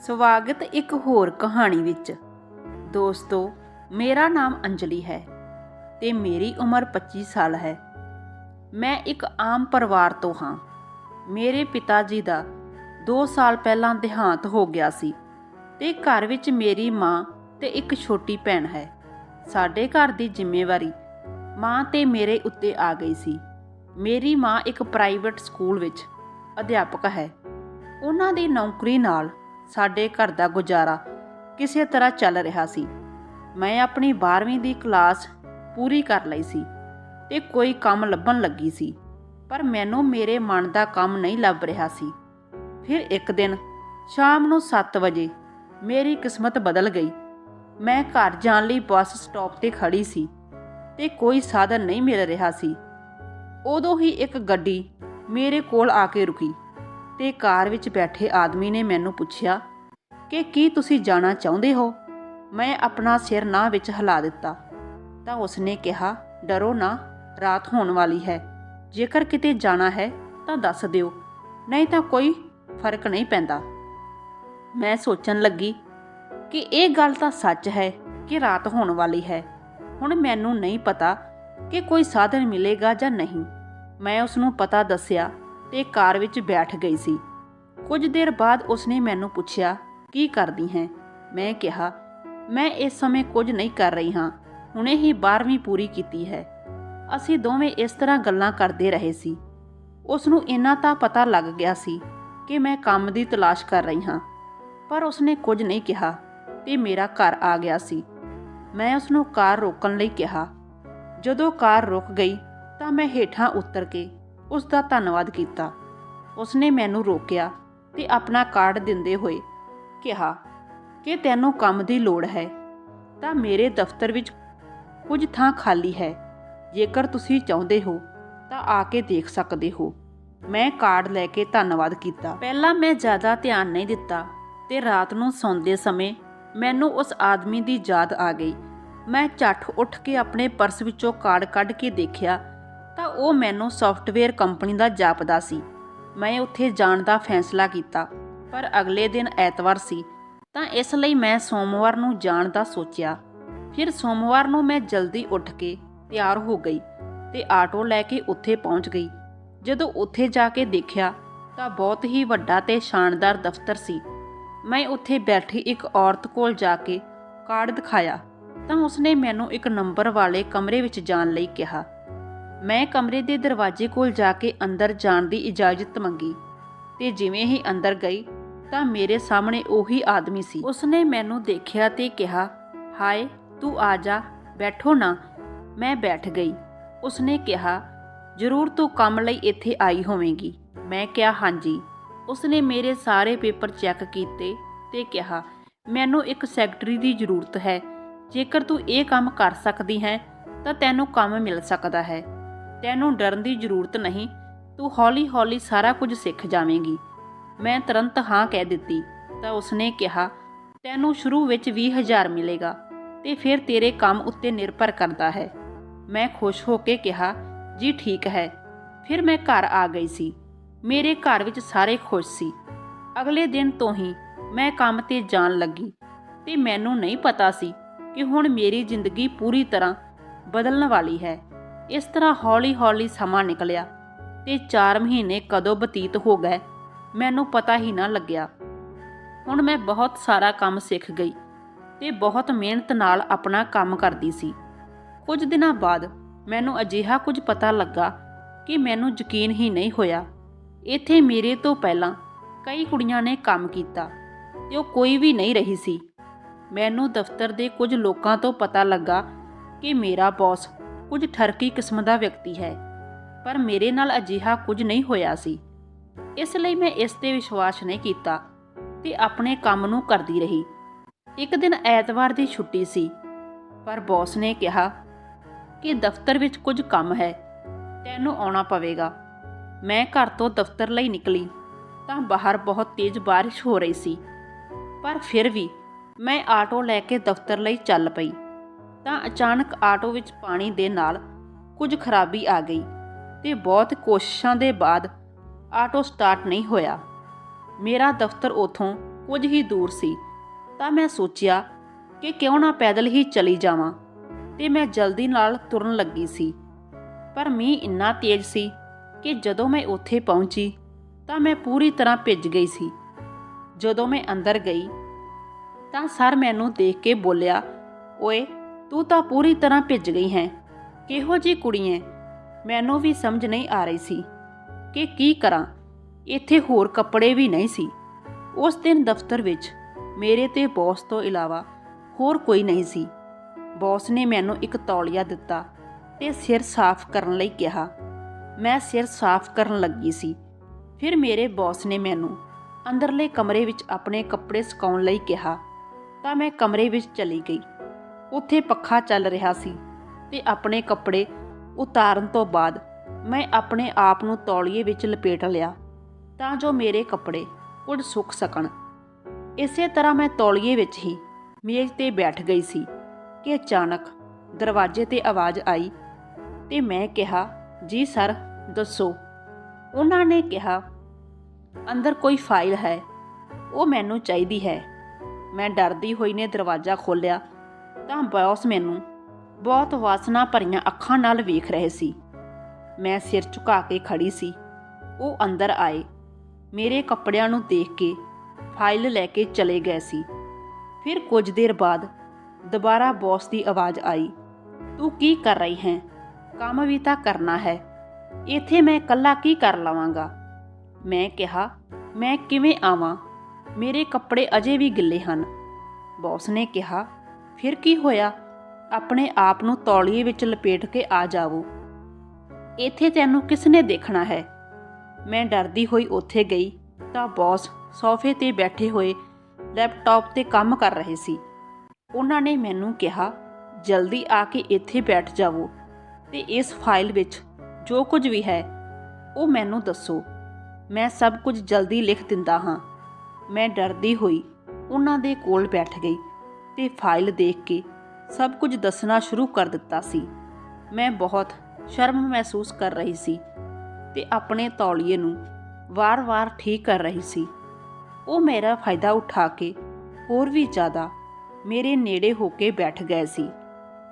ਸਵਾਗਤ ਇੱਕ ਹੋਰ ਕਹਾਣੀ ਵਿੱਚ। ਦੋਸਤੋ, ਮੇਰਾ ਨਾਮ ਅੰਜਲੀ ਹੈ ਤੇ ਮੇਰੀ ਉਮਰ 25 ਸਾਲ ਹੈ। ਮੈਂ ਇੱਕ ਆਮ ਪਰਿਵਾਰ ਤੋਂ ਹਾਂ। ਮੇਰੇ ਪਿਤਾ ਜੀ ਦਾ 2 ਸਾਲ ਪਹਿਲਾਂ ਦੇਹਾਂਤ ਹੋ ਗਿਆ ਸੀ ਤੇ ਘਰ ਵਿੱਚ ਮੇਰੀ ਮਾਂ ਤੇ ਇੱਕ ਛੋਟੀ ਭੈਣ ਹੈ। ਸਾਡੇ ਘਰ ਦੀ ਜ਼ਿੰਮੇਵਾਰੀ ਮਾਂ ਤੇ ਮੇਰੇ ਉੱਤੇ ਆ ਗਈ ਸੀ। ਮੇਰੀ ਮਾਂ ਇੱਕ ਪ੍ਰਾਈਵੇਟ ਸਕੂਲ ਵਿੱਚ ਅਧਿਆਪਕ ਹੈ। ਉਹਨਾਂ ਦੀ ਨੌਕਰੀ ਨਾਲ ਸਾਡੇ ਘਰ ਦਾ ਗੁਜ਼ਾਰਾ ਕਿਸੇ ਤਰ੍ਹਾਂ ਚੱਲ ਰਿਹਾ ਸੀ। ਮੈਂ ਆਪਣੀ 12ਵੀਂ ਦੀ ਕਲਾਸ ਪੂਰੀ ਕਰ ਲਈ ਸੀ ਤੇ ਕੋਈ ਕੰਮ ਲੱਭਣ ਲੱਗੀ ਸੀ, ਪਰ ਮੈਨੂੰ ਮੇਰੇ ਮਨ ਦਾ ਕੰਮ ਨਹੀਂ ਲੱਭ ਰਿਹਾ ਸੀ। ਫਿਰ ਇੱਕ ਦਿਨ ਸ਼ਾਮ ਨੂੰ 7 ਵਜੇ ਮੇਰੀ ਕਿਸਮਤ ਬਦਲ ਗਈ। ਮੈਂ ਘਰ ਜਾਣ ਲਈ ਬੱਸ ਸਟਾਪ ਤੇ ਖੜੀ ਸੀ ਤੇ ਕੋਈ ਸਾਧਨ ਨਹੀਂ ਮਿਲ ਰਿਹਾ ਸੀ। ਉਦੋਂ ਹੀ ਇੱਕ ਗੱਡੀ ਮੇਰੇ ਕੋਲ ਆ ਕੇ ਰੁਕੀ। ਤੇ ਕਾਰ ਵਿੱਚ ਬੈਠੇ ਆਦਮੀ ਨੇ ਮੈਨੂੰ ਪੁੱਛਿਆ ਕਿ ਕੀ ਤੁਸੀਂ ਜਾਣਾ ਚਾਹੁੰਦੇ ਹੋ? ਮੈਂ ਆਪਣਾ ਸਿਰ ਨਾ ਵਿੱਚ ਹਿਲਾ ਦਿੱਤਾ। ਤਾਂ ਉਸਨੇ ਕਿਹਾ, ਡਰੋ ਨਾ, ਰਾਤ ਹੋਣ ਵਾਲੀ ਹੈ। ਜੇਕਰ ਕਿਤੇ ਜਾਣਾ ਹੈ, ਤਾਂ ਦੱਸ ਦਿਓ। ਨਹੀਂ ਤਾਂ ਕੋਈ ਫ਼ਰਕ ਨਹੀਂ ਪੈਂਦਾ। ਮੈਂ ਸੋਚਣ ਲੱਗੀ ਕਿ ਇਹ ਗੱਲ ਤਾਂ ਸੱਚ ਹੈ ਕਿ ਰਾਤ ਹੋਣ ਵਾਲੀ ਹੈ। ਹੁਣ ਮੈਨੂੰ ਨਹੀਂ ਪਤਾ ਕਿ ਕੋਈ ਸਾਧਨ ਮਿਲੇਗਾ ਜਾਂ ਨਹੀਂ। ਮੈਂ ਉਸ ਨੂੰ ਪਤਾ ਦੱਸਿਆ ਤੇ ਕਾਰ ਵਿੱਚ ਬੈਠ ਗਈ ਸੀ। ਕੁਝ ਦੇਰ ਬਾਅਦ ਉਸਨੇ ਮੈਨੂੰ ਪੁੱਛਿਆ, ਕੀ ਕਰਦੀ ਹੈ? ਮੈਂ ਕਿਹਾ, ਮੈਂ ਇਸ ਸਮੇਂ ਕੁਝ ਨਹੀਂ ਕਰ ਰਹੀ ਹਾਂ। ਹੁਣੇ ਹੀ 12ਵੀਂ ਪੂਰੀ ਕੀਤੀ ਹੈ। ਅਸੀਂ ਦੋਵੇਂ ਇਸ ਤਰ੍ਹਾਂ ਗੱਲਾਂ ਕਰਦੇ ਰਹੇ ਸੀ। ਉਸ ਨੂੰ ਇੰਨਾ ਤਾਂ ਪਤਾ ਲੱਗ ਗਿਆ ਸੀ ਕਿ ਮੈਂ ਕੰਮ ਦੀ ਤਲਾਸ਼ ਕਰ ਰਹੀ ਹਾਂ, ਪਰ ਉਸਨੇ ਕੁਝ ਨਹੀਂ ਕਿਹਾ ਤੇ ਮੇਰਾ ਘਰ ਆ ਗਿਆ ਸੀ। ਮੈਂ ਉਸ ਨੂੰ ਕਾਰ ਰੋਕਣ ਲਈ ਕਿਹਾ। ਜਦੋਂ ਕਾਰ ਰੁਕ ਗਈ ਤਾਂ ਮੈਂ ਹੇਠਾਂ ਉਤਰ ਕੇ ਉਸ ਦਾ ਧੰਨਵਾਦ ਕੀਤਾ। ਉਸਨੇ ਮੈਨੂੰ ਰੋਕਿਆ ਤੇ ਆਪਣਾ ਕਾਰਡ ਦਿੰਦੇ ਹੋਏ ਕਿਹਾ, ਕਿ ਤੈਨੂੰ ਕੰਮ ਦੀ ਲੋੜ ਹੈ, ਤਾਂ ਮੇਰੇ ਦਫ਼ਤਰ ਵਿੱਚ ਕੁਝ ਥਾਂ ਖਾਲੀ ਹੈ। ਜੇਕਰ ਤੁਸੀਂ ਚਾਹੁੰਦੇ ਹੋ, ਤਾਂ ਆ ਕੇ ਦੇਖ ਸਕਦੇ ਹੋ ਮੈਂ ਕਾਰਡ ਲੈ ਕੇ ਧੰਨਵਾਦ ਕੀਤਾ। ਪਹਿਲਾਂ ਮੈਂ ਜ਼ਿਆਦਾ ਧਿਆਨ ਨਹੀਂ ਦਿੱਤਾ ਤੇ ਰਾਤ ਨੂੰ ਸੌਂਦੇ ਸਮੇਂ ਮੈਨੂੰ ਉਸ ਆਦਮੀ ਦੀ ਯਾਦ ਆ ਗਈ। ਮੈਂ ਝੱਟ ਉੱਠ ਕੇ ਆਪਣੇ ਪਰਸ ਵਿੱਚੋਂ ਕਾਰਡ ਕੱਢ ਕੇ ਦੇਖਿਆ ਤਾਂ ਉਹ ਮੈਨੂੰ ਸੌਫਟਵੇਅਰ ਕੰਪਨੀ ਦਾ ਜਾਪਦਾ ਸੀ। ਮੈਂ ਉੱਥੇ ਜਾਣ ਦਾ ਫੈਸਲਾ ਕੀਤਾ, ਪਰ ਅਗਲੇ ਦਿਨ ਐਤਵਾਰ ਸੀ, ਤਾਂ ਇਸ ਲਈ ਮੈਂ ਸੋਮਵਾਰ ਨੂੰ ਜਾਣ ਦਾ ਸੋਚਿਆ। ਫਿਰ ਸੋਮਵਾਰ ਨੂੰ ਮੈਂ ਜਲਦੀ ਉੱਠ ਕੇ ਤਿਆਰ ਹੋ ਗਈ ਤੇ ਆਟੋ ਲੈ ਕੇ ਉੱਥੇ ਪਹੁੰਚ ਗਈ। ਜਦੋਂ ਉੱਥੇ ਜਾ ਕੇ ਦੇਖਿਆ ਤਾਂ ਬਹੁਤ ਹੀ ਵੱਡਾ ਤੇ ਸ਼ਾਨਦਾਰ ਦਫ਼ਤਰ ਸੀ। ਮੈਂ ਉੱਥੇ ਬੈਠੀ ਇੱਕ ਔਰਤ ਕੋਲ ਜਾ ਕੇ ਕਾਰਡ ਦਿਖਾਇਆ, ਤਾਂ ਉਸਨੇ ਮੈਨੂੰ ਇੱਕ ਨੰਬਰ ਵਾਲੇ ਕਮਰੇ ਵਿੱਚ ਜਾਣ ਲਈ ਕਿਹਾ। ਮੈਂ ਕਮਰੇ ਦੇ ਦਰਵਾਜ਼ੇ ਕੋਲ ਜਾ ਕੇ ਅੰਦਰ ਜਾਣ ਦੀ ਇਜਾਜ਼ਤ ਮੰਗੀ ਤੇ ਜਿਵੇਂ ਹੀ ਅੰਦਰ ਗਈ ਤਾਂ ਮੇਰੇ ਸਾਹਮਣੇ ਉਹੀ ਆਦਮੀ ਸੀ। ਉਸਨੇ ਮੈਨੂੰ ਦੇਖਿਆ ਤੇ ਕਿਹਾ, ਹਾਏ, ਤੂੰ ਆ ਜਾ, ਬੈਠੋ ਨਾ। ਮੈਂ ਬੈਠ ਗਈ। ਉਸਨੇ ਕਿਹਾ, ਜ਼ਰੂਰ ਤੂੰ ਕੰਮ ਲਈ ਇੱਥੇ ਆਈ ਹੋਵੇਂਗੀ। ਮੈਂ ਕਿਹਾ, ਹਾਂਜੀ। ਉਸਨੇ ਮੇਰੇ ਸਾਰੇ ਪੇਪਰ ਚੈੱਕ ਕੀਤੇ ਤੇ ਕਿਹਾ, ਮੈਨੂੰ ਇੱਕ ਸੈਕਟਰੀ ਦੀ ਜ਼ਰੂਰਤ ਹੈ। ਜੇਕਰ ਤੂੰ ਇਹ ਕੰਮ ਕਰ ਸਕਦੀ ਹੈ, ਤਾਂ ਤੈਨੂੰ ਕੰਮ ਮਿਲ ਸਕਦਾ ਹੈ। ਤੈਨੂੰ ਡਰਨ ਦੀ ਜ਼ਰੂਰਤ ਨਹੀਂ, ਤੂੰ ਹੌਲੀ-ਹੌਲੀ ਸਾਰਾ ਕੁਝ ਸਿੱਖ ਜਾਵੇਂਗੀ। ਮੈਂ ਤੁਰੰਤ ਹਾਂ ਕਹਿ ਦਿੱਤੀ, ਤਾਂ ਉਸਨੇ ਕਿਹਾ, ਤੈਨੂੰ ਸ਼ੁਰੂ ਵਿੱਚ 20000 ਮਿਲੇਗਾ, ਤੇ ਫਿਰ ਤੇਰੇ ਕੰਮ ਉੱਤੇ ਨਿਰਭਰ ਕਰਦਾ ਹੈ। ਮੈਂ ਖੁਸ਼ ਹੋ ਕੇ ਕਿਹਾ, ਜੀ ਠੀਕ ਹੈ। ਫਿਰ ਮੈਂ ਘਰ ਆ ਗਈ ਸੀ। ਮੇਰੇ ਘਰ ਵਿੱਚ ਸਾਰੇ ਖੁਸ਼ ਸੀ। ਅਗਲੇ ਦਿਨ ਤੋਂ ਹੀ ਮੈਂ ਕੰਮ ਤੇ ਜਾਣ ਲੱਗੀ, ਤੇ ਮੈਨੂੰ ਨਹੀਂ ਪਤਾ ਸੀ ਕਿ ਹੁਣ ਮੇਰੀ ਜ਼ਿੰਦਗੀ ਪੂਰੀ ਤਰ੍ਹਾਂ ਬਦਲਣ ਵਾਲੀ ਹੈ। ਇਸ ਤਰ੍ਹਾਂ ਹੌਲੀ-ਹੌਲੀ ਸਮਾਂ ਨਿਕਲਿਆ ਤੇ 4 ਮਹੀਨੇ ਕਦੋਂ ਬਤੀਤ ਹੋ ਗਏ, ਮੈਨੂੰ ਪਤਾ ਹੀ ਨਾ ਲੱਗਿਆ। ਹੁਣ ਮੈਂ ਬਹੁਤ ਸਾਰਾ ਕੰਮ ਸਿੱਖ ਗਈ ਤੇ ਬਹੁਤ ਮਿਹਨਤ ਨਾਲ ਆਪਣਾ ਕੰਮ ਕਰਦੀ ਸੀ। ਕੁਝ ਦਿਨਾਂ ਬਾਅਦ ਮੈਨੂੰ ਅਜਿਹਾ ਕੁਝ ਪਤਾ ਲੱਗਾ ਕਿ ਮੈਨੂੰ ਯਕੀਨ ਹੀ ਨਹੀਂ ਹੋਇਆ। ਇੱਥੇ ਮੇਰੇ ਤੋਂ ਪਹਿਲਾਂ ਕਈ ਕੁੜੀਆਂ ਨੇ ਕੰਮ ਕੀਤਾ ਤੇ ਉਹ ਕੋਈ ਵੀ ਨਹੀਂ ਰਹੀ ਸੀ। ਮੈਨੂੰ ਦਫ਼ਤਰ ਦੇ ਕੁਝ ਲੋਕਾਂ ਤੋਂ ਪਤਾ ਲੱਗਾ ਕਿ ਮੇਰਾ ਬੌਸ ਕੁਝ ਠਰਕੀ ਕਿਸਮ ਦਾ ਵਿਅਕਤੀ ਹੈ, ਪਰ ਮੇਰੇ ਨਾਲ ਅਜਿਹਾ ਕੁਝ ਨਹੀਂ ਹੋਇਆ ਸੀ। ਇਸ ਲਈ ਮੈਂ ਇਸ ਤੇ ਵਿਸ਼ਵਾਸ ਨਹੀਂ ਕੀਤਾ ਤੇ ਆਪਣੇ ਕੰਮ ਨੂੰ ਕਰਦੀ ਰਹੀ। ਇੱਕ ਦਿਨ ਐਤਵਾਰ ਦੀ ਛੁੱਟੀ ਸੀ, ਪਰ ਬੌਸ ਨੇ ਕਿਹਾ ਕਿ ਦਫ਼ਤਰ ਵਿੱਚ ਕੁਝ ਕੰਮ ਹੈ, ਤੈਨੂੰ ਆਉਣਾ ਪਵੇਗਾ। ਮੈਂ ਘਰ ਤੋਂ ਦਫ਼ਤਰ ਲਈ ਨਿਕਲੀ ਤਾਂ ਬਾਹਰ ਬਹੁਤ ਤੇਜ਼ ਬਾਰਿਸ਼ ਹੋ ਰਹੀ ਸੀ, ਪਰ ਫਿਰ ਵੀ ਮੈਂ ਆਟੋ ਲੈ ਕੇ ਦਫ਼ਤਰ ਲਈ ਚੱਲ ਪਈ। ਤਾਂ ਅਚਾਨਕ ਆਟੋ ਵਿੱਚ ਪਾਣੀ ਦੇ ਨਾਲ ਕੁਝ ਖਰਾਬੀ ਆ ਗਈ ਤੇ ਬਹੁਤ ਕੋਸ਼ਿਸ਼ਾਂ ਦੇ ਬਾਅਦ ਆਟੋ ਸਟਾਰਟ ਨਹੀਂ ਹੋਇਆ। ਮੇਰਾ ਦਫ਼ਤਰ ਉਥੋਂ ਕੁਝ ਹੀ ਦੂਰ ਸੀ, ਤਾਂ ਮੈਂ ਸੋਚਿਆ ਕਿ ਕਿਉਂ ਨਾ ਪੈਦਲ ਹੀ ਚਲੀ ਜਾਵਾਂ ਤੇ ਮੈਂ ਜਲਦੀ ਨਾਲ ਤੁਰਨ ਲੱਗੀ ਸੀ। ਪਰ ਮੀਂਹ ਇੰਨਾ ਤੇਜ਼ ਸੀ ਕਿ ਜਦੋਂ ਮੈਂ ਉੱਥੇ ਪਹੁੰਚੀ ਤਾਂ ਮੈਂ ਪੂਰੀ ਤਰ੍ਹਾਂ ਭਿੱਜ ਗਈ ਸੀ। ਜਦੋਂ ਮੈਂ ਅੰਦਰ ਗਈ ਤਾਂ ਸਰ ਮੈਨੂੰ ਦੇਖ ਕੇ ਬੋਲਿਆ, ਓਏ ਤੂੰ ਤਾਂ ਪੂਰੀ ਤਰ੍ਹਾਂ ਭਿੱਜ ਗਈ ਹੈ। ਕਿਹੋ ਜੀ ਕੁੜੀ ਹੈ ਮੈਨੂੰ ਵੀ ਸਮਝ ਨਹੀਂ ਆ ਰਹੀ ਸੀ ਕਿ ਕੀ ਕਰਾਂ। ਇੱਥੇ ਹੋਰ ਕੱਪੜੇ ਵੀ ਨਹੀਂ ਸੀ। ਉਸ ਦਿਨ ਦਫ਼ਤਰ ਵਿੱਚ ਮੇਰੇ ਤੇ ਬੌਸ ਤੋਂ ਇਲਾਵਾ ਹੋਰ ਕੋਈ ਨਹੀਂ ਸੀ। ਬੌਸ ਨੇ ਮੈਨੂੰ ਇੱਕ ਤੌਲੀਆ ਦਿੱਤਾ ਤੇ ਸਿਰ ਸਾਫ਼ ਕਰਨ ਲਈ ਕਿਹਾ। ਮੈਂ ਸਿਰ ਸਾਫ਼ ਕਰਨ ਲੱਗੀ ਸੀ। ਫਿਰ ਮੇਰੇ ਬੌਸ ਨੇ ਮੈਨੂੰ ਅੰਦਰਲੇ ਕਮਰੇ ਵਿੱਚ ਆਪਣੇ ਕੱਪੜੇ ਸੁਕਾਉਣ ਲਈ ਕਿਹਾ। ਤਾਂ ਮੈਂ ਕਮਰੇ ਵਿੱਚ ਚਲੀ ਗਈ। ਉੱਥੇ ਪੱਖਾ ਚੱਲ ਰਿਹਾ ਸੀ ਤੇ ਆਪਣੇ ਕੱਪੜੇ ਉਤਾਰਨ ਤੋਂ ਬਾਅਦ ਮੈਂ ਆਪਣੇ ਆਪ ਨੂੰ ਤੌਲੀਏ ਵਿੱਚ ਲਪੇਟ ਲਿਆ ਤਾਂ ਜੋ ਮੇਰੇ ਕੱਪੜੇ ਕੁਝ ਸੁੱਕ ਸਕਣ। ਇਸੇ ਤਰ੍ਹਾਂ ਮੈਂ ਤੌਲੀਏ ਵਿੱਚ ਹੀ ਮੇਜ਼ ਤੇ ਬੈਠ ਗਈ ਸੀ ਕਿ ਅਚਾਨਕ ਦਰਵਾਜ਼ੇ ਤੇ ਆਵਾਜ਼ ਆਈ ਤੇ ਮੈਂ ਕਿਹਾ, ਜੀ ਸਰ, ਦੱਸੋ। ਉਹਨਾਂ ਨੇ ਕਿਹਾ, ਅੰਦਰ ਕੋਈ ਫਾਈਲ ਹੈ, ਉਹ ਮੈਨੂੰ ਚਾਹੀਦੀ ਹੈ। ਮੈਂ ਡਰਦੀ ਹੋਈ ਨੇ ਦਰਵਾਜ਼ਾ ਖੋਲ੍ਹਿਆ ਤਾਂ ਬੌਸ ਮੈਨੂੰ ਬਹੁਤ ਵਾਸਨਾ ਭਰੀਆਂ ਅੱਖਾਂ ਨਾਲ ਵੇਖ ਰਹੇ ਸੀ। ਮੈਂ ਸਿਰ ਝੁਕਾ ਕੇ ਖੜੀ ਸੀ। ਉਹ ਅੰਦਰ ਆਏ। ਮੇਰੇ ਕੱਪੜਿਆਂ ਨੂੰ ਦੇਖ ਕੇ ਫਾਈਲ ਲੈ ਕੇ ਚਲੇ ਗਏ ਸੀ। ਫਿਰ ਕੁਝ ਦੇਰ ਬਾਅਦ ਦੁਬਾਰਾ ਬੌਸ ਦੀ ਆਵਾਜ਼ ਆਈ, ਤੂੰ ਕੀ ਕਰ ਰਹੀ ਹੈ? ਕੰਮ ਵੀ ਤਾਂ ਕਰਨਾ ਹੈ। ਇੱਥੇ ਮੈਂ ਇਕੱਲਾ ਕੀ ਕਰ ਲਵਾਂਗਾ? ਮੈਂ ਕਿਹਾ, ਮੈਂ ਕਿਵੇਂ ਆਵਾਂ? ਮੇਰੇ ਕੱਪੜੇ ਅਜੇ ਵੀ ਗਿੱਲੇ ਹਨ। ਬੌਸ ਨੇ ਕਿਹਾ ਫਿਰ ਕੀ ਹੋਇਆ? ਆਪਣੇ ਆਪ ਨੂੰ ਤੌਲੀਏ ਵਿੱਚ ਲਪੇਟ ਕੇ ਆ ਜਾਵੋ। ਇੱਥੇ ਤੈਨੂੰ ਕਿਸ ਨੇ ਦੇਖਣਾ ਹੈ? ਮੈਂ ਡਰਦੀ ਹੋਈ ਉੱਥੇ ਗਈ ਤਾਂ ਬੌਸ ਸੋਫੇ ਤੇ ਬੈਠੇ ਹੋਏ ਲੈਪਟਾਪ ਤੇ ਕੰਮ ਕਰ ਰਹੇ ਸੀ। ਉਹਨਾਂ ਨੇ ਮੈਨੂੰ ਕਿਹਾ, ਜਲਦੀ ਆ ਕੇ ਇੱਥੇ ਬੈਠ ਜਾਵੋ ਤੇ ਇਸ ਫਾਈਲ ਵਿੱਚ ਜੋ ਕੁਝ ਵੀ ਹੈ, ਉਹ ਮੈਨੂੰ ਦੱਸੋ। ਮੈਂ ਸਭ ਕੁਝ ਜਲਦੀ ਲਿਖ ਦਿੰਦਾ ਹਾਂ। ਮੈਂ ਡਰਦੀ ਹੋਈ ਉਹਨਾਂ ਦੇ ਕੋਲ ਬੈਠ ਗਈ। ਤੇ ਫਾਈਲ ਦੇਖ ਕੇ ਸਭ ਕੁਝ ਦੱਸਣਾ ਸ਼ੁਰੂ ਕਰ ਦਿੱਤਾ ਸੀ। ਮੈਂ ਬਹੁਤ ਸ਼ਰਮ ਮਹਿਸੂਸ ਕਰ ਰਹੀ ਸੀ ਤੇ ਆਪਣੇ ਤੌਲੀਏ ਨੂੰ ਵਾਰ-ਵਾਰ ਠੀਕ ਕਰ ਰਹੀ ਸੀ। ਉਹ ਮੇਰਾ ਫਾਇਦਾ ਉਠਾ ਕੇ ਹੋਰ ਵੀ ਜ਼ਿਆਦਾ ਮੇਰੇ ਨੇੜੇ ਹੋ ਕੇ ਬੈਠ ਗਏ ਸੀ।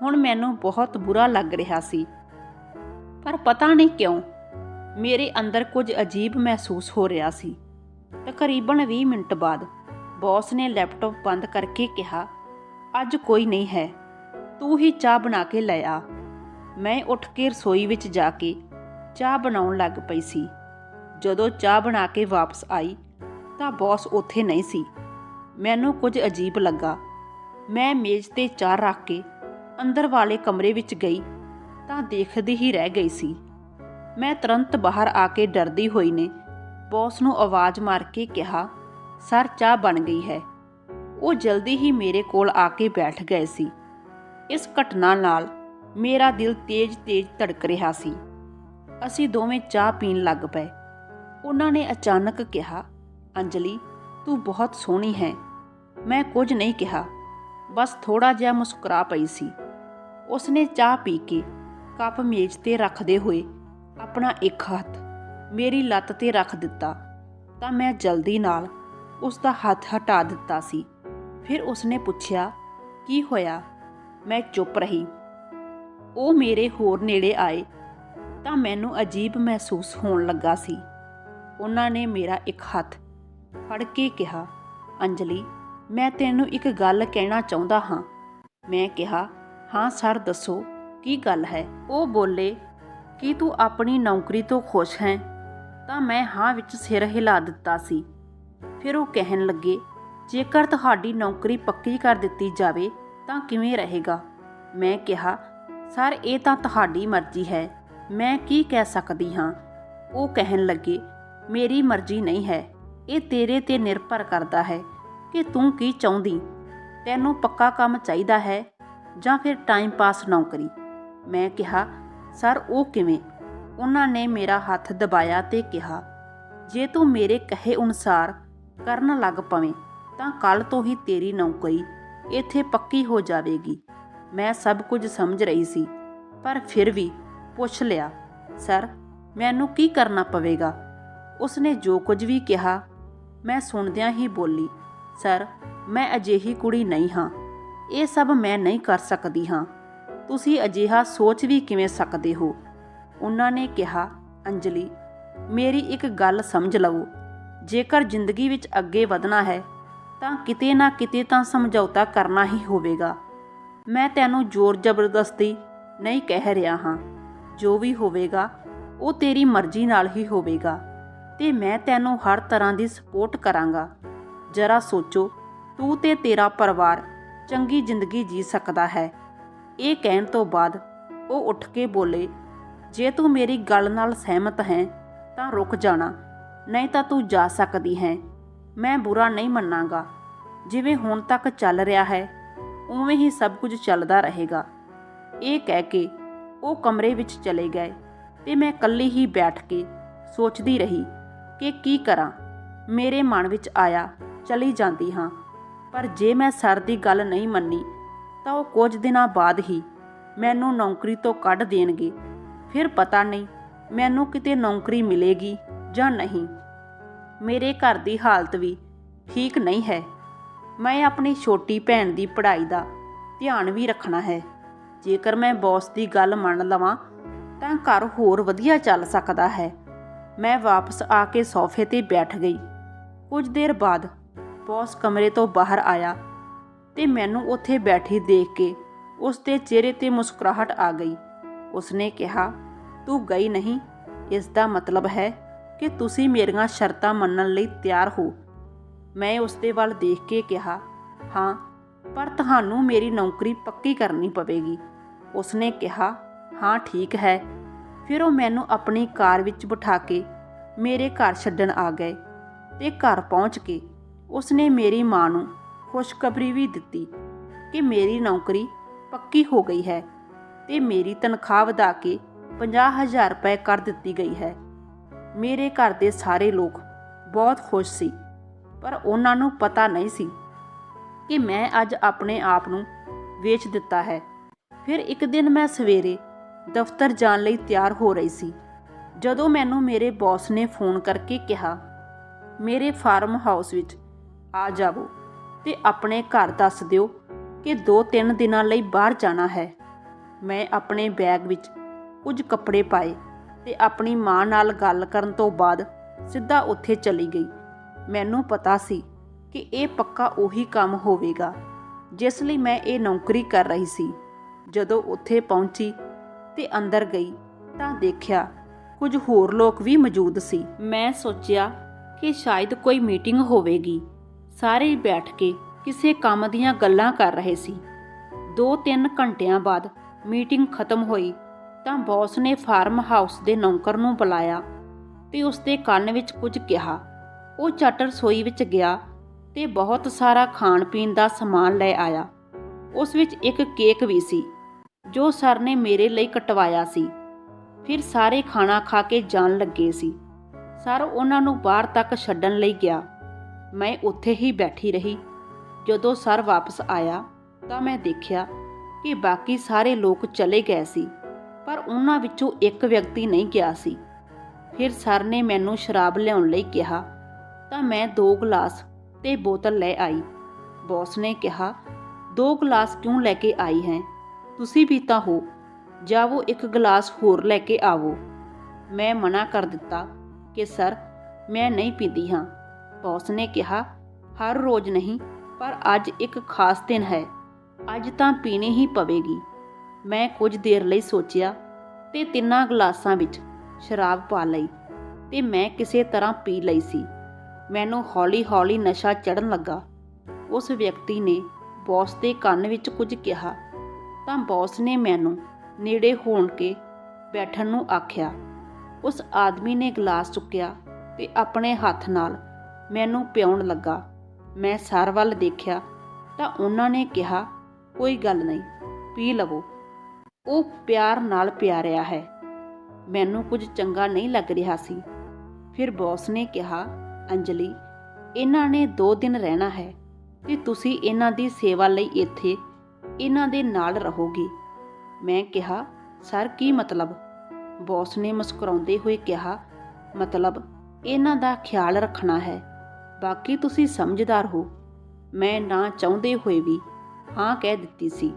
ਹੁਣ ਮੈਨੂੰ ਬਹੁਤ ਬੁਰਾ ਲੱਗ ਰਿਹਾ ਸੀ। ਪਰ ਪਤਾ ਨਹੀਂ ਕਿਉਂ ਮੇਰੇ ਅੰਦਰ ਕੁਝ ਅਜੀਬ ਮਹਿਸੂਸ ਹੋ ਰਿਹਾ ਸੀ। ਤਕਰੀਬਨ 20 ਮਿੰਟ ਬਾਅਦ ਬੌਸ ਨੇ ਲੈਪਟਾਪ ਬੰਦ ਕਰਕੇ ਕਿਹਾ ਅੱਜ ਕੋਈ ਨਹੀਂ ਹੈ। ਤੂੰ ਹੀ ਚਾਹ ਬਣਾ ਕੇ ਲੈ ਆ। ਮੈਂ ਉੱਠ ਕੇ ਰਸੋਈ ਵਿੱਚ ਜਾ ਕੇ ਚਾਹ ਬਣਾਉਣ ਲੱਗ ਪਈ ਸੀ। ਜਦੋਂ ਚਾਹ ਬਣਾ ਕੇ ਵਾਪਸ ਆਈ ਤਾਂ ਬੌਸ ਉੱਥੇ ਨਹੀਂ ਸੀ। ਮੈਨੂੰ ਕੁਝ ਅਜੀਬ ਲੱਗਾ। ਮੈਂ ਮੇਜ਼ ਤੇ ਚਾਹ ਰੱਖ ਕੇ ਅੰਦਰ ਵਾਲੇ ਕਮਰੇ ਵਿੱਚ ਗਈ ਤਾਂ ਦੇਖਦੀ ਹੀ ਰਹਿ ਗਈ ਸੀ। ਮੈਂ ਤੁਰੰਤ ਬਾਹਰ ਆ ਕੇ ਡਰਦੀ ਹੋਈ ਨੇ। ਬੌਸ ਨੂੰ ਆਵਾਜ਼ ਮਾਰ ਕੇ ਕਿਹਾ, ਸਰ, ਚਾਹ ਬਣ ਗਈ ਹੈ। ਉਹ ਜਲਦੀ ਹੀ ਮੇਰੇ ਕੋਲ ਆ ਕੇ ਬੈਠ ਗਏ ਸੀ। ਇਸ ਘਟਨਾ ਨਾਲ ਮੇਰਾ ਦਿਲ ਤੇਜ਼-ਤੇਜ਼ ਧੜਕ ਰਿਹਾ ਸੀ। ਅਸੀਂ ਦੋਵੇਂ ਚਾਹ ਪੀਣ ਲੱਗ ਪਏ। ਉਹਨਾਂ ਨੇ ਅਚਾਨਕ ਕਿਹਾ, ਅੰਜਲੀ, ਤੂੰ ਬਹੁਤ ਸੋਹਣੀ ਹੈ। ਮੈਂ ਕੁਝ ਨਹੀਂ ਕਿਹਾ। ਬਸ ਥੋੜਾ ਜਿਹਾ ਮੁਸਕਰਾ ਪਈ ਸੀ। ਉਸਨੇ ਚਾਹ ਪੀ ਕੇ ਕੱਪ ਮੇਜ਼ ਤੇ ਰੱਖਦੇ ਹੋਏ ਆਪਣਾ ਇੱਕ ਹੱਥ ਮੇਰੀ ਲੱਤ ਤੇ ਰੱਖ ਦਿੱਤਾ ਤਾਂ ਮੈਂ ਜਲਦੀ ਨਾਲ ਉਸ ਦਾ ਹੱਥ ਹਟਾ ਦਿੱਤਾ ਸੀ। ਫਿਰ ਉਸਨੇ ਪੁੱਛਿਆ, ਕੀ ਹੋਇਆ? ਮੈਂ ਚੁੱਪ ਰਹੀ। ਉਹ ਮੇਰੇ ਹੋਰ ਨੇੜੇ ਆਏ, ਤਾਂ ਮੈਨੂੰ ਅਜੀਬ ਮਹਿਸੂਸ ਹੋਣ ਲੱਗਾ ਸੀ। ਉਹਨਾਂ ਨੇ ਮੇਰਾ ਇੱਕ ਹੱਥ ਫੜ ਕੇ ਕਿਹਾ, ਅੰਜਲੀ, ਮੈਂ ਤੈਨੂੰ ਇੱਕ ਗੱਲ ਕਹਿਣਾ ਚਾਹੁੰਦਾ ਹਾਂ। ਮੈਂ ਕਿਹਾ, ਹਾਂ ਸਰ, ਦੱਸੋ, ਕੀ ਗੱਲ ਹੈ? ਉਹ ਬੋਲੇ, ਕੀ ਤੂੰ ਆਪਣੀ ਨੌਕਰੀ ਤੋਂ ਖੁਸ਼ ਹੈ? ਤਾਂ ਮੈਂ ਹਾਂ ਵਿੱਚ ਸਿਰ ਹਿਲਾ ਦਿੱਤਾ ਸੀ। ਫਿਰ ਉਹ ਕਹਿਣ ਲੱਗੇ ਜੇਕਰ ਤੁਹਾਡੀ ਨੌਕਰੀ ਪੱਕੀ ਕਰ ਦਿੱਤੀ ਜਾਵੇ, ਤਾਂ ਕਿਵੇਂ ਰਹੇਗਾ? ਮੈਂ ਕਿਹਾ, ਸਰ, ਇਹ ਤਾਂ ਤੁਹਾਡੀ ਮਰਜ਼ੀ ਹੈ। ਮੈਂ ਕੀ ਕਹਿ ਸਕਦੀ ਹਾਂ? ਉਹ ਕਹਿਣ ਲੱਗੇ, ਮੇਰੀ ਮਰਜ਼ੀ ਨਹੀਂ ਹੈ। ਇਹ ਤੇਰੇ ਤੇ ਨਿਰਭਰ ਕਰਦਾ ਹੈ ਕਿ ਤੂੰ ਕੀ ਚਾਹੁੰਦੀ। ਤੈਨੂੰ ਪੱਕਾ ਕੰਮ ਚਾਹੀਦਾ ਹੈ ਜਾਂ ਫਿਰ ਟਾਈਮ ਪਾਸ ਨੌਕਰੀ? ਮੈਂ ਕਿਹਾ, ਸਰ, ਉਹ ਕਿਵੇਂ? ਉਹਨਾਂ ਨੇ ਮੇਰਾ ਹੱਥ ਦਬਾਇਆ ਤੇ ਕਿਹਾ, ਜੇ ਤੂੰ ਮੇਰੇ ਕਹੇ ਅਨੁਸਾਰ ਕਰਨ ਲੱਗ ਪਵੇਂ ਤਾਂ ਕੱਲ ਤੋਂ ਹੀ ਤੇਰੀ ਨੌਕਰੀ ਇੱਥੇ ਪੱਕੀ ਹੋ ਜਾਵੇਗੀ। ਮੈਂ ਸਭ ਕੁਝ ਸਮਝ ਰਹੀ ਸੀ, ਪਰ ਫਿਰ ਵੀ ਪੁੱਛ ਲਿਆ, ਸਰ, ਮੈਨੂੰ ਕੀ ਕਰਨਾ ਪਵੇਗਾ? ਉਸਨੇ ਜੋ ਕੁਝ ਵੀ ਕਿਹਾ, ਮੈਂ ਸੁਣਦਿਆਂ ਹੀ ਬੋਲੀ, ਸਰ, ਮੈਂ ਅਜਿਹੀ ਕੁੜੀ ਨਹੀਂ ਹਾਂ। ਇਹ ਸਭ ਮੈਂ ਨਹੀਂ ਕਰ ਸਕਦੀ ਹਾਂ। ਤੁਸੀਂ ਅਜਿਹਾ ਸੋਚ ਵੀ ਕਿਵੇਂ ਸਕਦੇ ਹੋ? ਉਹਨਾਂ ਨੇ ਕਿਹਾ, ਅੰਜਲੀ, ਮੇਰੀ ਇੱਕ ਗੱਲ ਸਮਝ ਲਵੋ ਜੇਕਰ ਜ਼ਿੰਦਗੀ ਵਿੱਚ ਅੱਗੇ ਵਧਣਾ ਹੈ ਤਾਂ ਕਿਤੇ ਨਾ ਕਿਤੇ ਤਾਂ ਸਮਝੌਤਾ ਕਰਨਾ ਹੀ ਹੋਵੇਗਾ। ਮੈਂ ਤੈਨੂੰ ਜ਼ੋਰ ਜ਼ਬਰਦਸਤੀ ਨਹੀਂ ਕਹਿ ਰਿਹਾ ਹਾਂ। ਜੋ ਵੀ ਹੋਵੇਗਾ, ਉਹ ਤੇਰੀ ਮਰਜ਼ੀ ਨਾਲ ਹੀ ਹੋਵੇਗਾ ਤੇ ਮੈਂ ਤੈਨੂੰ ਹਰ ਤਰ੍ਹਾਂ ਦੀ ਸਪੋਰਟ ਕਰਾਂਗਾ। ਜਰਾ ਸੋਚੋ, ਤੂੰ ਤੇ ਤੇਰਾ ਪਰਿਵਾਰ ਚੰਗੀ ਜ਼ਿੰਦਗੀ ਜੀ ਸਕਦਾ ਹੈ। ਇਹ ਕਹਿਣ ਤੋਂ ਬਾਅਦ ਉਹ ਉੱਠ ਕੇ ਬੋਲੇ, ਜੇ ਤੂੰ ਮੇਰੀ ਗੱਲ ਨਾਲ ਸਹਿਮਤ ਹੈ, ਤਾਂ ਰੁਕ ਜਾਣਾ, ਨਹੀਂ ਤਾਂ ਤੂੰ ਜਾ ਸਕਦੀ ਹੈ। ਮੈਂ ਬੁਰਾ ਨਹੀਂ ਮੰਨਾਂਗਾ। ਜਿਵੇਂ ਹੁਣ ਤੱਕ ਚੱਲ ਰਿਹਾ ਹੈ, ਉਵੇਂ ਹੀ ਸਭ ਕੁਝ ਚੱਲਦਾ ਰਹੇਗਾ। ਇਹ ਕਹਿ ਕੇ ਉਹ ਕਮਰੇ ਵਿੱਚ ਚਲੇ ਗਏ ਤੇ ਮੈਂ ਇਕੱਲੀ ਹੀ ਬੈਠ ਕੇ ਸੋਚਦੀ ਰਹੀ ਕਿ ਕੀ ਕਰਾਂ। ਮੇਰੇ ਮਨ ਵਿੱਚ ਆਇਆ, ਚਲੀ ਜਾਂਦੀ ਹਾਂ। ਪਰ ਜੇ ਮੈਂ ਸਰ ਦੀ ਗੱਲ ਨਹੀਂ ਮੰਨੀ, ਤਾਂ ਉਹ ਕੁਝ ਦਿਨਾਂ ਬਾਅਦ ਹੀ ਮੈਨੂੰ ਨੌਕਰੀ ਤੋਂ ਕੱਢ ਦੇਣਗੇ। ਫਿਰ ਪਤਾ ਨਹੀਂ ਮੈਨੂੰ ਕਿਤੇ ਨੌਕਰੀ ਮਿਲੇਗੀ ਜਾਂ ਨਹੀਂ। ਮੇਰੇ ਘਰ ਦੀ ਹਾਲਤ ਵੀ ਠੀਕ ਨਹੀਂ ਹੈ। ਮੈਂ ਆਪਣੀ ਛੋਟੀ ਭੈਣ ਦੀ ਪੜ੍ਹਾਈ ਦਾ ਧਿਆਨ ਵੀ ਰੱਖਣਾ ਹੈ। ਜੇਕਰ ਮੈਂ ਬੌਸ ਦੀ ਗੱਲ ਮੰਨ ਲਵਾਂ, ਤਾਂ ਘਰ ਹੋਰ ਵਧੀਆ ਚੱਲ ਸਕਦਾ ਹੈ। ਮੈਂ ਵਾਪਸ ਆ ਕੇ ਸੋਫੇ ਤੇ ਬੈਠ ਗਈ। ਕੁਝ ਦੇਰ ਬਾਅਦ ਬੌਸ ਕਮਰੇ ਤੋਂ ਬਾਹਰ ਆਇਆ ਤੇ ਮੈਨੂੰ ਉੱਥੇ ਬੈਠੀ ਦੇਖ ਕੇ ਉਸ ਦੇ ਚਿਹਰੇ ਤੇ ਮੁਸਕਰਾਹਟ ਆ ਗਈ। ਉਸਨੇ ਕਿਹਾ, ਤੂੰ ਗਈ ਨਹੀਂ, ਇਸ ਦਾ ਮਤਲਬ ਹੈ ਕਿ ਤੁਸੀਂ ਮੇਰੀਆਂ ਸ਼ਰਤਾਂ ਮੰਨਣ ਲਈ ਤਿਆਰ ਹੋ। ਮੈਂ ਉਸ ਦੇ ਵੱਲ ਦੇਖ ਕੇ ਕਿਹਾ, ਹਾਂ, ਪਰ ਤੁਹਾਨੂੰ ਮੇਰੀ ਨੌਕਰੀ ਪੱਕੀ ਕਰਨੀ ਪਵੇਗੀ। ਉਸਨੇ ਕਿਹਾ, ਹਾਂ, ਠੀਕ ਹੈ। ਫਿਰ ਉਹ ਮੈਨੂੰ ਆਪਣੀ ਕਾਰ ਵਿੱਚ ਬਿਠਾ ਕੇ ਮੇਰੇ ਘਰ ਛੱਡਣ ਆ ਗਏ ਤੇ ਘਰ ਪਹੁੰਚ ਕੇ ਉਸਨੇ ਮੇਰੀ ਮਾਂ ਨੂੰ ਖੁਸ਼ਖਬਰੀ ਵੀ ਦਿੱਤੀ ਕਿ ਮੇਰੀ ਨੌਕਰੀ ਪੱਕੀ ਹੋ ਗਈ ਹੈ ਤੇ ਮੇਰੀ ਤਨਖਾਹ ਵਧਾ ਕੇ 50000 ਰੁਪਏ ਕਰ ਦਿੱਤੀ ਗਈ ਹੈ। ਮੇਰੇ ਘਰ ਦੇ ਸਾਰੇ ਲੋਕ ਬਹੁਤ ਖੁਸ਼ ਸੀ, ਪਰ ਉਹਨਾਂ ਨੂੰ ਪਤਾ ਨਹੀਂ ਸੀ ਕਿ ਮੈਂ ਅੱਜ ਆਪਣੇ ਆਪ ਨੂੰ ਵੇਚ ਦਿੱਤਾ ਹੈ। ਫਿਰ ਇੱਕ ਦਿਨ ਮੈਂ ਸਵੇਰੇ ਦਫ਼ਤਰ ਜਾਣ ਲਈ ਤਿਆਰ ਹੋ ਰਹੀ ਸੀ। ਜਦੋਂ ਮੈਨੂੰ ਮੇਰੇ ਬੌਸ ਨੇ ਫੋਨ ਕਰਕੇ ਕਿਹਾ, ਮੇਰੇ ਫਾਰਮ ਹਾਊਸ ਵਿੱਚ ਆ ਜਾਵੋ ਤੇ ਆਪਣੇ ਘਰ ਦੱਸ ਦਿਓ ਕਿ 2-3 ਦਿਨਾਂ ਲਈ ਬਾਹਰ ਜਾਣਾ ਹੈ। ਮੈਂ ਆਪਣੇ ਬੈਗ ਵਿੱਚ ਕੁਝ ਕੱਪੜੇ ਪਾਏ ਤੇ ਆਪਣੀ ਮਾਂ ਨਾਲ ਗੱਲ ਕਰਨ ਤੋਂ ਬਾਅਦ ਸਿੱਧਾ ਉੱਥੇ ਚਲੀ ਗਈ। ਮੈਨੂੰ ਪਤਾ ਸੀ ਕਿ ਇਹ ਪੱਕਾ ਉਹੀ ਕੰਮ ਹੋਵੇਗਾ, ਜਿਸ ਲਈ ਮੈਂ ਇਹ ਨੌਕਰੀ ਕਰ ਰਹੀ ਸੀ। ਜਦੋਂ ਉੱਥੇ ਪਹੁੰਚੀ ਤੇ ਅੰਦਰ ਗਈ ਤਾਂ ਦੇਖਿਆ ਕੁਝ ਹੋਰ ਲੋਕ ਵੀ ਮੌਜੂਦ ਸੀ। ਮੈਂ ਸੋਚਿਆ ਕਿ ਸ਼ਾਇਦ ਕੋਈ ਮੀਟਿੰਗ ਹੋਵੇਗੀ। ਸਾਰੇ ਬੈਠ ਕੇ ਕਿਸੇ ਕੰਮ ਦੀਆਂ ਗੱਲਾਂ ਕਰ ਰਹੇ ਸੀ। 2-3 ਘੰਟਿਆਂ ਬਾਅਦ ਮੀਟਿੰਗ ਖਤਮ ਹੋਈ ਤਾਂ ਬੌਸ ਨੇ ਫਾਰਮ ਹਾਊਸ ਦੇ ਨੌਕਰ ਨੂੰ ਬੁਲਾਇਆ ਤੇ ਉਸ ਦੇ ਕੰਨ ਵਿੱਚ ਕੁਝ ਕਿਹਾ। ਉਹ ਝੱਟ ਰਸੋਈ ਵਿੱਚ ਗਿਆ ਤੇ ਬਹੁਤ ਸਾਰਾ ਖਾਣ ਪੀਣ ਦਾ ਸਮਾਨ ਲੈ ਆਇਆ। ਉਸ ਵਿੱਚ ਇੱਕ ਕੇਕ ਵੀ ਸੀ, ਜੋ ਸਰ ਨੇ ਮੇਰੇ ਲਈ ਕਟਵਾਇਆ ਸੀ। ਫਿਰ ਸਾਰੇ ਖਾਣਾ ਖਾ ਕੇ ਜਾਣ ਲੱਗੇ ਸੀ। ਸਰ ਉਹਨਾਂ ਨੂੰ ਬਾਹਰ ਤੱਕ ਛੱਡਣ ਲਈ ਗਿਆ। ਮੈਂ ਉੱਥੇ ਹੀ ਬੈਠੀ ਰਹੀ। ਜਦੋਂ ਸਰ ਵਾਪਸ ਆਇਆ ਤਾਂ ਮੈਂ ਦੇਖਿਆ ਕਿ ਬਾਕੀ ਸਾਰੇ ਲੋਕ ਚਲੇ ਗਏ ਸੀ। ਪਰ ਉਹਨਾਂ ਵਿੱਚੋਂ ਇੱਕ ਵਿਅਕਤੀ ਨਹੀਂ ਗਿਆ ਸੀ। ਫਿਰ ਸਰ ਨੇ ਮੈਨੂੰ ਸ਼ਰਾਬ ਲਿਆਉਣ ਲਈ ਕਿਹਾ, ਤਾਂ ਮੈਂ ਦੋ ਗਲਾਸ ਤੇ ਬੋਤਲ ਲੈ ਆਈ। ਬੌਸ ਨੇ ਕਿਹਾ, ਦੋ ਗਲਾਸ ਕਿਉਂ ਲੈ ਕੇ ਆਈ ਹੈ? ਤੁਸੀਂ ਵੀ ਤਾਂ ਹੋ। ਜਾਵੋ ਇੱਕ ਗਲਾਸ ਹੋਰ ਲੈ ਕੇ ਆਵੋ। ਮੈਂ ਮਨਾ ਕਰ ਦਿੱਤਾ ਕਿ, ਸਰ, ਮੈਂ ਨਹੀਂ ਪੀਂਦੀ ਹਾਂ। ਬੌਸ ਨੇ ਕਿਹਾ, ਹਰ ਰੋਜ਼ ਨਹੀਂ, ਪਰ ਅੱਜ ਇੱਕ ਖਾਸ ਦਿਨ ਹੈ। ਅੱਜ ਤਾਂ ਪੀਣੀ ਹੀ ਪਵੇਗੀ। ਮੈਂ ਕੁਝ ਦੇਰ ਲਈ ਸੋਚਿਆ ਤੇ ਤਿੰਨਾਂ ਗਲਾਸਾਂ ਵਿੱਚ ਸ਼ਰਾਬ ਪਾ ਲਈ ਤੇ ਮੈਂ ਕਿਸੇ ਤਰ੍ਹਾਂ ਪੀ ਲਈ ਸੀ। ਮੈਨੂੰ ਹੌਲੀ-ਹੌਲੀ ਨਸ਼ਾ ਚੜਨ ਲੱਗਾ। ਉਸ ਵਿਅਕਤੀ ਨੇ ਬੌਸ ਦੇ ਕੰਨ ਵਿੱਚ ਕੁਝ ਕਿਹਾ। ਤਾਂ ਬੌਸ ਨੇ ਮੈਨੂੰ ਨੇੜੇ ਹੋਣ ਕੇ ਬੈਠਣ ਨੂੰ ਆਖਿਆ। ਉਸ ਆਦਮੀ ਨੇ ਗਲਾਸ ਚੁੱਕਿਆ ਤੇ ਆਪਣੇ ਹੱਥ ਨਾਲ ਮੈਨੂੰ ਪਿਉਣ ਲੱਗਾ। ਮੈਂ ਸਰ ਵੱਲ ਦੇਖਿਆ ਤਾਂ ਉਹਨਾਂ ਨੇ ਕਿਹਾ, ਕੋਈ ਗੱਲ ਨਹੀਂ, ਪੀ ਲਵੋ। ਉਹ ਪਿਆਰ ਨਾਲ ਪਿਆਰਿਆ ਹੈ। ਮੈਨੂੰ ਕੁਝ ਚੰਗਾ ਨਹੀਂ ਲੱਗ ਰਿਹਾ ਸੀ। ਫਿਰ ਬੌਸ ਨੇ ਕਿਹਾ, ਅੰਜਲੀ, ਇਹਨਾਂ ਨੇ 2 ਦਿਨ ਰਹਿਣਾ ਹੈ ਤੇ ਤੁਸੀਂ ਇਹਨਾਂ ਦੀ ਸੇਵਾ ਲਈ ਇੱਥੇ ਇਹਨਾਂ ਦੇ ਨਾਲ ਰਹੋਗੇ। ਮੈਂ ਕਿਹਾ, ਸਰ, ਕੀ ਮਤਲਬ? ਬੌਸ ਨੇ ਮੁਸਕਰਾਉਂਦੇ ਹੋਏ ਕਿਹਾ, ਮਤਲਬ ਇਹਨਾਂ ਦਾ ਖਿਆਲ ਰੱਖਣਾ ਹੈ। ਬਾਕੀ ਤੁਸੀਂ ਸਮਝਦਾਰ ਹੋ। ਮੈਂ ਨਾ ਚਾਹੁੰਦੇ ਹੋਏ ਵੀ ਹਾਂ ਕਹਿ ਦਿੱਤੀ ਸੀ।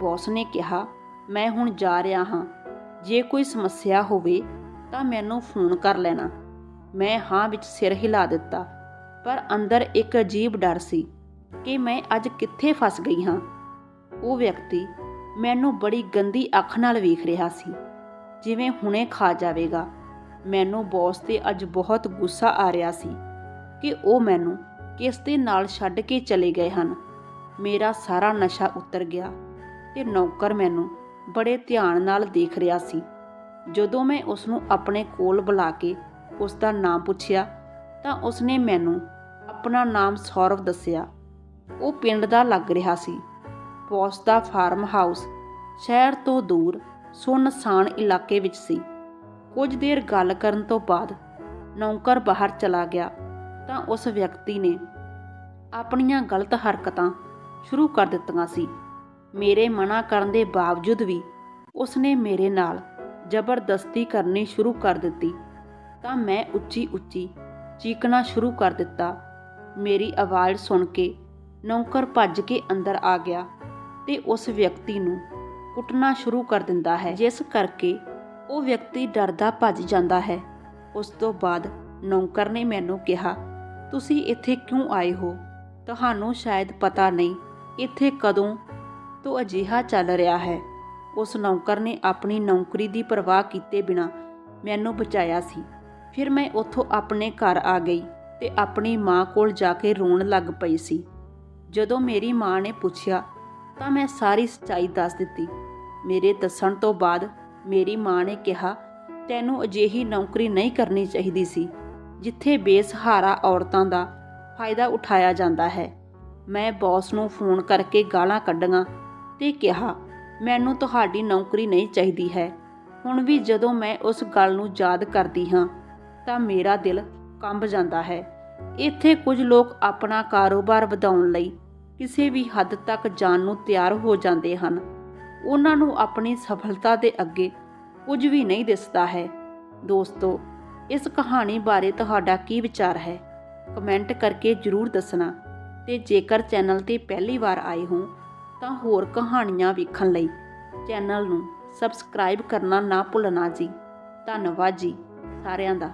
ਬੌਸ ਨੇ ਕਿਹਾ ਮੈਂ ਹੁਣ ਜਾ ਰਿਹਾ ਹਾਂ। ਜੇ ਕੋਈ ਸਮੱਸਿਆ ਹੋਵੇ ਤਾਂ ਮੈਨੂੰ ਫੋਨ ਕਰ ਲੈਣਾ। ਮੈਂ ਹਾਂ ਵਿੱਚ ਸਿਰ ਹਿਲਾ ਦਿੱਤਾ, ਪਰ ਅੰਦਰ ਇੱਕ ਅਜੀਬ ਡਰ ਸੀ ਕਿ ਮੈਂ ਅੱਜ ਕਿੱਥੇ ਫਸ ਗਈ ਹਾਂ। ਉਹ ਵਿਅਕਤੀ ਮੈਨੂੰ ਬੜੀ ਗੰਦੀ ਅੱਖ ਨਾਲ ਵੇਖ ਰਿਹਾ ਸੀ। ਜਿਵੇਂ ਹੁਣੇ ਖਾ ਜਾਵੇਗਾ। ਮੈਨੂੰ ਬੌਸ ਤੇ ਅੱਜ ਬਹੁਤ ਗੁੱਸਾ ਆ ਰਿਹਾ ਸੀ ਕਿ ਉਹ ਮੈਨੂੰ ਕਿਸ ਦੇ ਨਾਲ ਛੱਡ ਕੇ ਚਲੇ ਗਏ ਹਨ। ਮੇਰਾ ਸਾਰਾ ਨਸ਼ਾ ਉਤਰ ਗਿਆ ਤੇ ਨੌਕਰ ਮੈਨੂੰ ਬੜੇ ਧਿਆਨ ਨਾਲ ਦੇਖ ਰਿਹਾ ਸੀ। ਜਦੋਂ ਮੈਂ ਉਸ ਨੂੰ ਆਪਣੇ ਕੋਲ ਬੁਲਾ ਕੇ ਉਸ ਦਾ ਨਾਮ ਪੁੱਛਿਆ, ਤਾਂ ਉਸ ਨੇ ਮੈਨੂੰ ਆਪਣਾ ਨਾਮ ਸੌਰਵ ਦੱਸਿਆ। ਉਹ ਪਿੰਡ ਦਾ ਲੱਗ ਰਿਹਾ ਸੀ। ਬੌਸ ਦਾ ਫਾਰਮ ਹਾਊਸ ਸ਼ਹਿਰ ਤੋਂ ਦੂਰ, ਸੁਨਸਾਨ ਇਲਾਕੇ ਵਿੱਚ ਸੀ। ਕੁਝ ਦੇਰ ਗੱਲ ਕਰਨ ਤੋਂ ਬਾਅਦ ਨੌਕਰ ਬਾਹਰ ਚਲਾ ਗਿਆ, ਤਾਂ ਉਸ ਵਿਅਕਤੀ ਨੇ ਆਪਣੀਆਂ ਗਲਤ ਹਰਕਤਾਂ ਸ਼ੁਰੂ ਕਰ ਦਿੱਤੀਆਂ ਸੀ। ਮੇਰੇ ਮਨਾ ਕਰਨ ਦੇ ਬਾਵਜੂਦ ਵੀ ਉਸਨੇ ਮੇਰੇ ਨਾਲ ਜ਼ਬਰਦਸਤੀ ਕਰਨੀ ਸ਼ੁਰੂ ਕਰ ਦਿੱਤੀ, ਤਾਂ ਮੈਂ ਉੱਚੀ ਉੱਚੀ ਚੀਕਣਾ ਸ਼ੁਰੂ ਕਰ ਦਿੱਤਾ। ਮੇਰੀ ਆਵਾਜ਼ ਸੁਣ ਕੇ ਨੌਕਰ ਭੱਜ ਕੇ ਅੰਦਰ ਆ ਗਿਆ ਤੇ ਉਸ ਵਿਅਕਤੀ ਨੂੰ ਕੁੱਟਣਾ ਸ਼ੁਰੂ ਕਰ ਦਿੰਦਾ ਹੈ। ਜਿਸ ਕਰਕੇ ਉਹ ਵਿਅਕਤੀ ਡਰਦਾ ਭੱਜ ਜਾਂਦਾ ਹੈ। ਉਸ ਤੋਂ ਬਾਅਦ ਨੌਕਰ ਨੇ ਮੈਨੂੰ ਕਿਹਾ, ਤੁਸੀਂ ਇੱਥੇ ਕਿਉਂ ਆਏ ਹੋ? ਤੁਹਾਨੂੰ ਸ਼ਾਇਦ ਪਤਾ ਨਹੀਂ ਇੱਥੇ ਕਦੋਂ ਤੋਂ ਅਜਿਹਾ ਚੱਲ ਰਿਹਾ ਹੈ। ਉਸ ਨੌਕਰ ਨੇ ਆਪਣੀ ਨੌਕਰੀ ਦੀ ਪਰਵਾਹ ਕੀਤੇ ਬਿਨਾ ਮੈਨੂੰ ਬਚਾਇਆ ਸੀ। ਫਿਰ ਮੈਂ ਉੱਥੋਂ ਆਪਣੇ ਘਰ ਆ ਗਈ ਤੇ ਆਪਣੀ ਮਾਂ ਕੋਲ ਜਾ ਕੇ ਰੋਣ ਲੱਗ ਪਈ ਸੀ। ਜਦੋਂ ਮੇਰੀ ਮਾਂ ਨੇ ਪੁੱਛਿਆ, ਤਾਂ ਮੈਂ ਸਾਰੀ ਸੱਚਾਈ ਦੱਸ ਦਿੱਤੀ। ਮੇਰੇ ਦੱਸਣ ਤੋਂ ਬਾਅਦ ਮੇਰੀ ਮਾਂ ਨੇ ਕਿਹਾ, ਤੈਨੂੰ ਅਜਿਹੀ ਨੌਕਰੀ ਨਹੀਂ ਕਰਨੀ ਚਾਹੀਦੀ ਸੀ, ਜਿੱਥੇ ਬੇਸਹਾਰਾ ਔਰਤਾਂ ਦਾ ਫਾਇਦਾ ਉਠਾਇਆ ਜਾਂਦਾ ਹੈ। ਮੈਂ ਬੌਸ ਨੂੰ ਫੋਨ ਕਰਕੇ ਗਾਲਾਂ ਕੱਢੀਆਂ ਤੇ ਕਿਹਾ, ਮੈਨੂੰ ਤੁਹਾਡੀ ਨੌਕਰੀ ਨਹੀਂ ਚਾਹੀਦੀ ਹੈ। ਹੁਣ ਵੀ ਜਦੋਂ ਮੈਂ ਉਸ ਗੱਲ ਨੂੰ ਯਾਦ ਕਰਦੀ ਹਾਂ, ਤਾਂ ਮੇਰਾ ਦਿਲ ਕੰਬ ਜਾਂਦਾ ਹੈ। ਇੱਥੇ ਕੁਝ ਲੋਕ ਆਪਣਾ ਕਾਰੋਬਾਰ ਵਧਾਉਣ ਲਈ ਕਿਸੇ ਵੀ ਹੱਦ ਤੱਕ ਜਾਣ ਨੂੰ ਤਿਆਰ ਹੋ ਜਾਂਦੇ ਹਨ। ਉਹਨਾਂ ਨੂੰ ਆਪਣੀ ਸਫਲਤਾ ਦੇ ਅੱਗੇ ਕੁਝ ਵੀ ਨਹੀਂ ਦਿਸਦਾ ਹੈ। ਦੋਸਤੋ, ਇਸ ਕਹਾਣੀ ਬਾਰੇ ਤੁਹਾਡਾ ਕੀ ਵਿਚਾਰ ਹੈ? ਕਮੈਂਟ ਕਰਕੇ ਜਰੂਰ ਦੱਸਣਾ ਤੇ ਜੇਕਰ ਚੈਨਲ ਤੇ ਪਹਿਲੀ ਵਾਰ ਆਏ ਹੋ ਤਾਂ ਹੋਰ ਕਹਾਣੀਆਂ ਵੇਖਣ ਲਈ ਚੈਨਲ ਨੂੰ ਸਬਸਕ੍ਰਾਈਬ ਕਰਨਾ ਨਾ ਭੁੱਲਣਾ ਜੀ। ਧੰਨਵਾਦ ਜੀ ਸਾਰਿਆਂ ਦਾ।